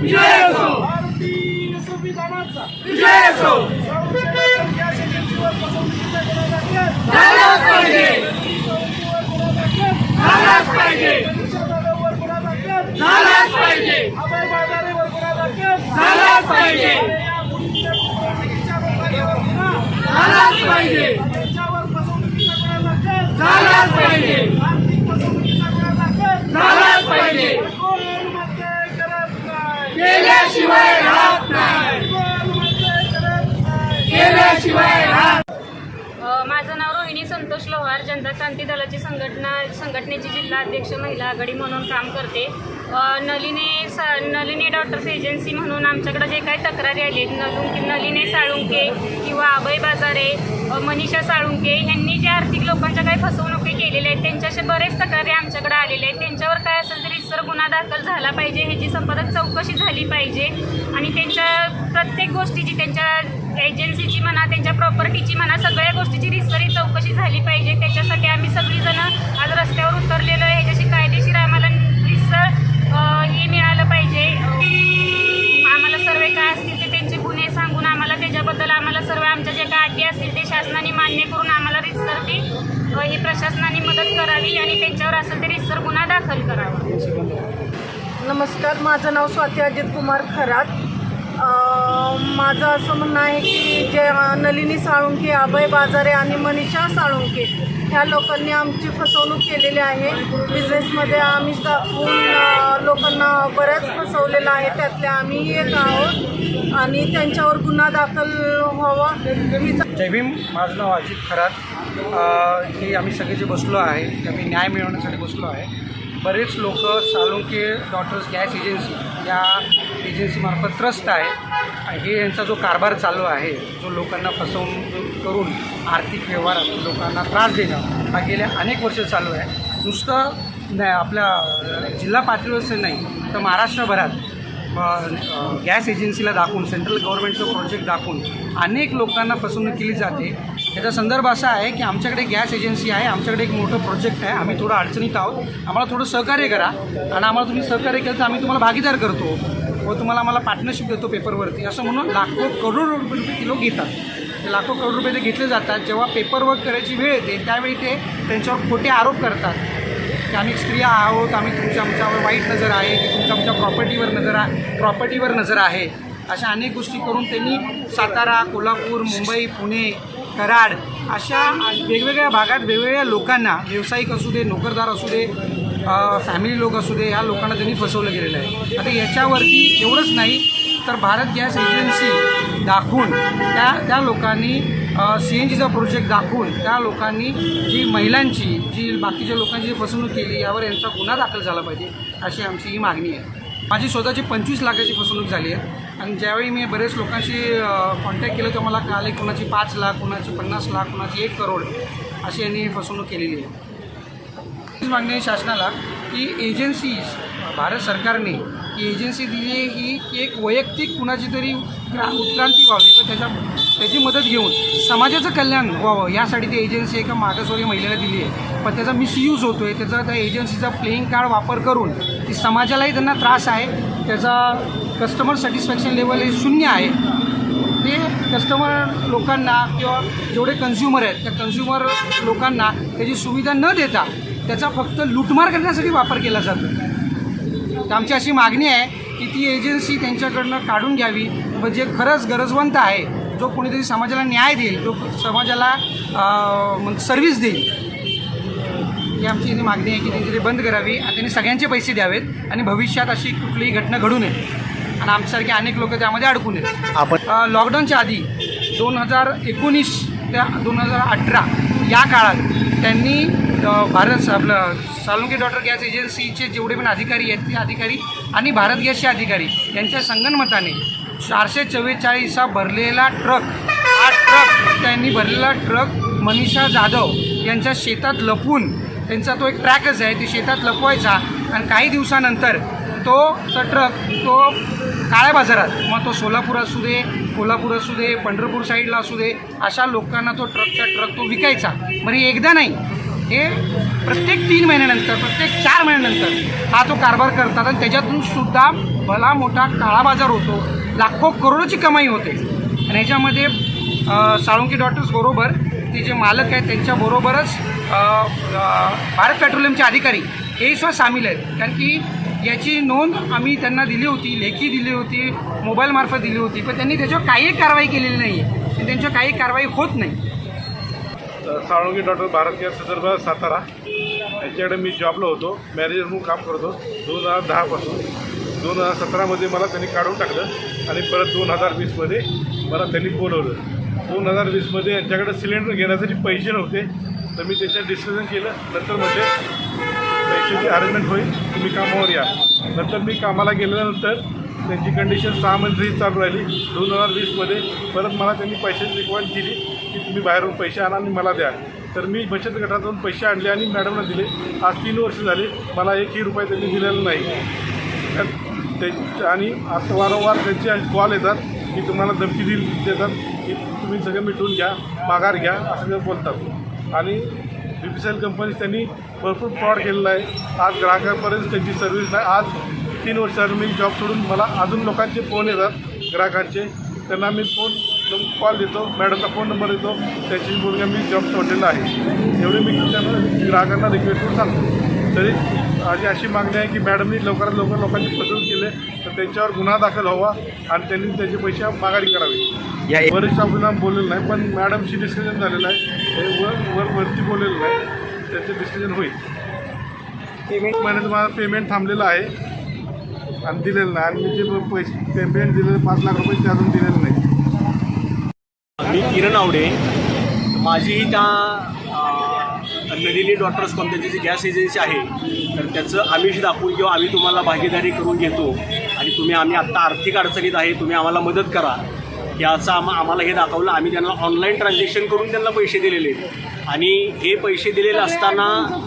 विजय असो. भारतीय संविधानाचा विजय असो. झालाच पाहिजे. झालाच पाहिजे. झालाच पाहिजे. झालाच पाहिजे. झालाच पाहिजे. झालाच पाहिजे आर्थिक फसवणुकीचा गुन्हा दाखल झालाच पाहिजे कोण म्हणते करत नाही केल्याशिवाय राहत नाही. केल्याशिवाय राहत माझं नाव रोहिणी संतोष लोहार जनता क्रांती दलाची संघटना संघटनेची जिल्हा अध्यक्ष महिला आघाडी म्हणून काम करते. नलिने नलिनी सा नलिनी डॉक्टर्स एजन्सी म्हणून आमच्याकडे जे काही तक्रारी आली नलुंके नलिने साळुंके किंवा अभय बाजारे मनीषा साळुंके ह्यांनी जे आर्थिक लोकांच्या काही फसवणुकी केलेल्या आहेत त्यांच्याशी बरेच तक्रारी आमच्याकडे आलेल्या आहेत. त्यांच्यावर काय असेल तरी सर गुन्हा दाखल झाला पाहिजे ह्याची संपादक चौकशी झाली पाहिजे. आणि त्यांच्या प्रत्येक गोष्टीची त्यांच्या एजन्सीची म्हणा त्यांच्या प्रॉपर्टीची म्हणा सगळ्या गोष्टीची रिसरी चौकशी झाली पाहिजे. त्याच्यासाठी आम्ही सगळीजण आज रस्त्यावर उतरलेलो आहे ह्याच्याशी कायदेशीर आम्हाला रिसर हे मिळालं पाहिजे अ, आम्हाला सर्व काय असतील ते त्यांचे गुन्हे सांगून आम्हाला त्याच्याबद्दल आम्हाला सर्व आमच्या जे काय अटी असतील ते शासनाने मान्य करून आम्हाला रिसर ती अ, ही मदत करावी आणि त्यांच्यावर असेल तरी सर गुन्हा दाखल करावा. नमस्कार माझं नाव स्वाती अजित कुमार खरात. माझं असं म्हणणं आहे की जे नलिनी साळुंके अभय बाजारे आणि मनीषा साळुंके ह्या लोकांनी आमची फसवणूक केलेली आहे. बिझनेसमध्ये आम्ही दाखवून लोकांना बऱ्याच फसवलेलं आहे. त्यातल्या आम्ही एक आहोत आणि त्यांच्यावर गुन्हा दाखल व्हावा. हीच जय भीम. माझं नाव अजित खरात. हे आम्ही सगळे जे बसलो आहे ते आम्ही न्याय मिळवण्यासाठी बसलो आहे. बरेच लोक सालुंके डॉक्टर्स गॅस एजन्सी या एजन्सीमार्फत त्रस्त आहे. आणि हे यांचा जो कारभार चालू आहे जो लोकांना फसवणूक करून आर्थिक व्यवहारात लोकांना त्रास देणं हा गेल्या अनेक वर्ष चालू आहे. नुसतं नाही आपल्या जिल्हा पातळीवरच नाही तर महाराष्ट्रभरात गॅस एजन्सीला दाखवून सेंट्रल गव्हर्नमेंटचं प्रोजेक्ट दाखवून अनेक लोकांना फसवणूक केली जाते. याचा संदर्भ असा आहे की आमच्याकडे गॅस एजन्सी आहे आमच्याकडे एक मोठं प्रोजेक्ट आहे आम्ही थोडं अडचणीत आहोत. आम्हाला थोडं सहकार्य करा आणि आम्हाला तुम्ही सहकार्य केलं तर आम्ही तुम्हाला भागीदार करतो. व तुम्हाला आम्हाला पार्टनरशिप देतो पेपरवरती असं म्हणून लाखो करोड रुपये किलो घेतात. ते लाखो करोड रुपये ते घेतले जातात. जेव्हा पेपरवर्क करायची वेळ येते त्यावेळी ते त्यांच्यावर खोटे आरोप करतात. की आम्ही स्त्रिया आहोत आम्ही तुमच्या आमच्यावर वाईट नजर आहे की तुमच्या आमच्या प्रॉपर्टीवर नजर आहे प्रॉपर्टीवर नजर आहे. अशा अनेक गोष्टी करून त्यांनी सातारा कोल्हापूर मुंबई पुणे कराड अशा वेगवेगळ्या भागात वेगवेगळ्या लोकांना व्यावसायिक असू दे नोकरदार असू दे फॅमिली लोक असू दे ह्या लोकांना त्यांनी फसवलं गेलेलं आहे. आता याच्यावरती एवढंच नाही तर भारत गॅस एजन्सी दाखवून त्या त्या लोकांनी सी एन जीचा प्रोजेक्ट दाखवून त्या लोकांनी जी महिलांची जी बाकीच्या लोकांची फसवणूक केली यावर यांचा गुन्हा दाखल झाला पाहिजे अशी आमची ही मागणी आहे. माझी स्वतःची पंचवीस लाखाची फसवणूक झाली आहे. आणि ज्यावेळी मी बरेच लोकांशी कॉन्टॅक्ट केलं तेव्हा मला कळाले कोणाची पाच लाख कोणाची पन्नास लाख कोणाची एक करोड अशी यांनी फसवणूक केलेली आहे. मागणी आहे शासनाला की एजन्सीज भारत सरकारने की एजन्सी दिली आहे ही एक वैयक्तिक कुणाची तरी उत्क्रांती व्हावी व त्याच्या त्याची मदत घेऊन समाजाचं कल्याण व्हावं यासाठी ती एजन्सी एका मागासवर्गीय महिलेला दिली आहे. पण त्याचा मिसयूज होतो आहे त्याचा त्या एजन्सीचा प्लेईंग कार्ड वापर करून ती समाजालाही त्यांना त्रास आहे. त्याचा कस्टमर सॅटिस्फॅक्शन लेवल हे शून्य आहे. ते कस्टमर लोकांना किंवा जेवढे कन्झ्युमर आहेत त्या कन्झ्युमर लोकांना त्याची सुविधा न देता त्याचा फक्त लूटमार करण्यासाठी वापर केला जातो. तर आमची अशी मागणी आहे की ती एजन्सी त्यांच्याकडनं काढून घ्यावी. व जे खरंच गरजवंत आहे. जो कोणीतरी समाजाला न्याय देईल जो समाजाला सर्व्हिस देईल ही आमची इथे मागणी आहे की त्यांची ते बंद करावी आणि त्यांनी सगळ्यांचे पैसे द्यावेत आणि भविष्यात अशी कुठलीही घटना घडू नये आणि आमच्यासारखे अनेक लोक त्यामध्ये अडकून आहेत आपण लॉकडाऊनच्या आधी दोन हजार एकोणीस त्या दोन हजार अठरा या काळात त्यांनी भारत आपलं सालुंके डॉक्टर गॅस एजन्सीचे जेवढे पण अधिकारी आहेत ते अधिकारी आणि भारत गॅसचे अधिकारी यांच्या संगनमताने चारशे चव्वेचाळीसचा भरलेला ट्रक हा ट्रक त्यांनी भरलेला ट्रक मनीषा जाधव यांच्या शेतात लपवून त्यांचा तो एक ट्रॅकच आहे ते शेतात लपवायचा आणि काही दिवसानंतर तो तो ट्रक तो काळ्या बाजारात मग तो सोलापूर असू दे कोल्हापूर असू दे पंढरपूर साईडला असू दे अशा लोकांना तो ट्रकचा ट्रक तो विकायचा. बरं एकदा नाही. हे प्रत्येक तीन महिन्यानंतर प्रत्येक चार महिन्यानंतर हा तो कारभार करतात आणि त्याच्यातून सुद्धा भला मोठा काळा बाजार होतो. लाखो करोडोची कमाई होते. आणि ह्याच्यामध्ये साळुंकी डॉटर्सबरोबर ते जे मालक आहेत त्यांच्याबरोबरच भारत पेट्रोलियमचे अधिकारी हे सुद्धा सामील आहेत. कारण की याची नोंद आम्ही त्यांना दिली होती लेखी दिली होती मोबाईलमार्फत दिली होती पण त्यांनी त्याच्यावर काही कारवाई केलेली नाही आहे आणि त्यांच्यावर काही कारवाई होत नाही. साळुंगी डॉक्टर भारत या संदर्भात सातारा. यांच्याकडे मी जॉबला होतो. मॅनेजर म्हणून काम करतो. दोन हजार दहापासून दोन हजार सतरामध्ये मला त्यांनी काढून टाकलं आणि परत दोन हजार वीसमध्ये मला त्यांनी बोलवलं. दोन हजार वीसमध्ये यांच्याकडे सिलेंडर घेण्यासाठी पैसे नव्हते तर मी त्याच्यात डिस्कशन केलं. नंतर म्हणजे पैशाची अरेंजमेंट होईल तुम्ही कामावर या. नंतर मी कामाला गेल्यानंतर त्यांची कंडिशन सहा महिने चालू राहिली. दोन हजार वीसमध्ये परत मला त्यांनी पैशाची रिक्वायरमेंट केली की तुम्ही बाहेरून पैसे आणा आणि मला द्या. तर मी बचत गटातून पैसे आणले आणि मॅडमला दिले. आज तीन वर्ष झाले मला एकही रुपये त्यांनी दिलेला नाही. ते आणि आता वारंवार त्यांचे कॉल येतात की तुम्हाला धमकी दिली देतात. की तुम्ही सगळं मिटवून घ्या माघार घ्या असं ते बोलतात. आणि B P C L company त्यांनी भरपूर फ्रॉड केलेला आहे. आज ग्राहकापर्यंत त्यांची सर्व्हिस नाही. आज तीन वर्ष मी जॉब सोडून मला अजून लोकांचे फोन येतात ग्राहकांचे. त्यांना मी फोन कॉल देतो मॅडमचा फोन नंबर देतो. त्याची बोलून मी जॉब सोडलेला आहे. एवढे मी त्यांना ग्राहकांना रिक्वेस्ट करून सांगतो. तरी माझी अशी मागणी आहे की मॅडमनी लवकरात लवकर लोकांची फसवणूक केले तर त्यांच्यावर गुन्हा दाखल व्हावा आणि त्यांनी त्याचे पैसे माघारी करावे. या वरिष्ठ ऑफिसला बोललेलं नाही पण मॅडमशी डिस्कशन झालेलं आहे. वर वर वरती बोललेलं नाही त्याचं डिस्कशन होईल. पेमेंट महिन्याचं माझं पेमेंट थांबलेलं आहे आणि दिलेलं नाही. आणि मी जे पैसे पेमेंट दिलेलं पाच लाख रुपये ते अजून दिलेलं नाही. मी किरण आवडे. माझी त्या मेडिली डॉक्टर्स कंपनीची जी गॅस एजन्सी आहे तर त्याचं आमिष दाखवून किंवा आम्ही तुम्हाला भागीदारी करून घेतो आणि तुम्ही आम्ही आत्ता आर्थिक अडचणीत आहे तुम्ही आम्हाला मदत करा याचं आम आम्हाला हे दाखवलं आम्ही त्यांना ऑनलाईन ट्रान्झॅक्शन करून त्यांना पैसे दिलेले आहेत. आणि हे पैसे दिलेले असताना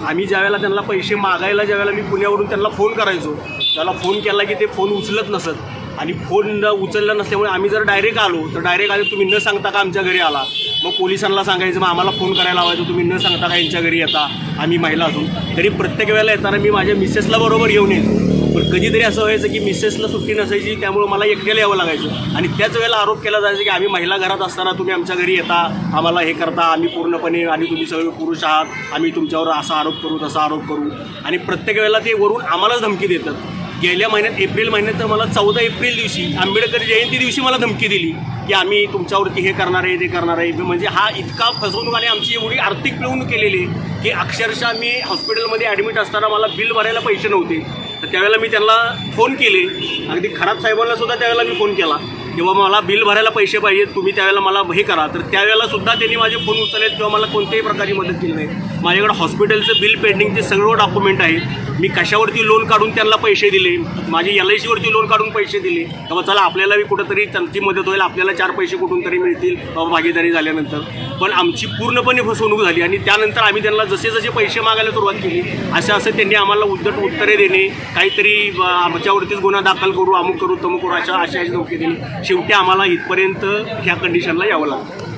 आम्ही ज्यावेळेला त्यांना पैसे मागायला ज्यावेळेला मी पुण्यावरून त्यांना फोन करायचो त्याला फोन केला की ते फोन उचलत नसत आणि फोन उचलला नसल्यामुळे आम्ही जर डायरेक्ट आलो तर डायरेक्ट आले तुम्ही न सांगता का आमच्या घरी आला? मग पोलिसांना सांगायचं मग आम्हाला फोन करायला लावायचं तुम्ही न सांगता का यांच्या घरी येता? आम्ही महिला असून. तरी प्रत्येक वेळेला येताना मी माझ्या मिसेसला बरोबर घेऊन येतो. पण कधीतरी असं व्हायचं की मिसेसला सुट्टी नसायची त्यामुळे मला एकट्याला यावं लागायचं. आणि त्याच वेळेला आरोप केला जायचा की आम्ही महिला घरात असताना तुम्ही आमच्या घरी येता आम्हाला हे करता आम्ही पूर्णपणे आणि तुम्ही सगळे पुरुष आहात आम्ही तुमच्यावर असा आरोप करू तसा आरोप करू. आणि प्रत्येक वेळेला ते वरून आम्हालाच धमकी देतात. गेल्या महिन्यात एप्रिल महिन्यात तर मला चौदा एप्रिल दिवशी आंबेडकर जयंती दिवशी मला धमकी दिली की आम्ही तुमच्यावरती हे करणार आहे ते करणार आहे. म्हणजे हा इतका फसवणूक आणि आमची एवढी आर्थिक पिळवणूक केलेली की अक्षरशः मी हॉस्पिटलमध्ये ॲडमिट असताना मला बिल भरायला पैसे नव्हते. तर त्यावेळेला मी त्यांना फोन केले. अगदी खराब साहेबांना सुद्धा त्यावेळेला मी फोन केला. किंवा मला बिल भरायला पैसे पाहिजेत तुम्ही त्यावेळेला मला हे करा. तर त्यावेळेला सुद्धा त्यांनी माझे फोन उचललेत किंवा मला कोणत्याही प्रकारची मदत केली नाही. माझ्याकडे हॉस्पिटलचं बिल पेंडिंगचे सगळं डॉक्युमेंट आहे मी कशावरती लोन काढून त्यांना पैसे दिले माझे एल आय सीवरती लोन काढून पैसे दिले तेव्हा चला आपल्याला कुठंतरी त्यांची मदत होईल आपल्याला चार पैसे कुठून तरी मिळतील बाबा भागीदारी झाल्यानंतर. पण आमची पूर्णपणे फसवणूक झाली आणि त्यानंतर आम्ही त्यांना जसे जसे पैसे मागायला सुरुवात केली असं असं त्यांनी आम्हाला उद्धट उत्तरे देणे काहीतरी आमच्यावरतीच गुन्हा दाखल करू अमुक करू तमुक करू अशा अशा धोके दिले. शेवटी आम्हाला इथपर्यंत ह्या कंडिशनला यावं लागतं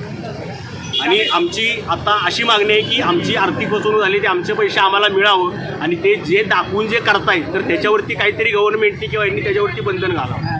आणि आमची आता अशी मागणी आहे की आमची आर्थिक फसवणूक झाली ते आमचे पैसे आम्हाला मिळावं आणि ते जे दाखवून जे करतायत तर त्याच्यावरती काहीतरी गव्हर्नमेंटनी किंवा यांनी त्याच्यावरती बंधन घालावं.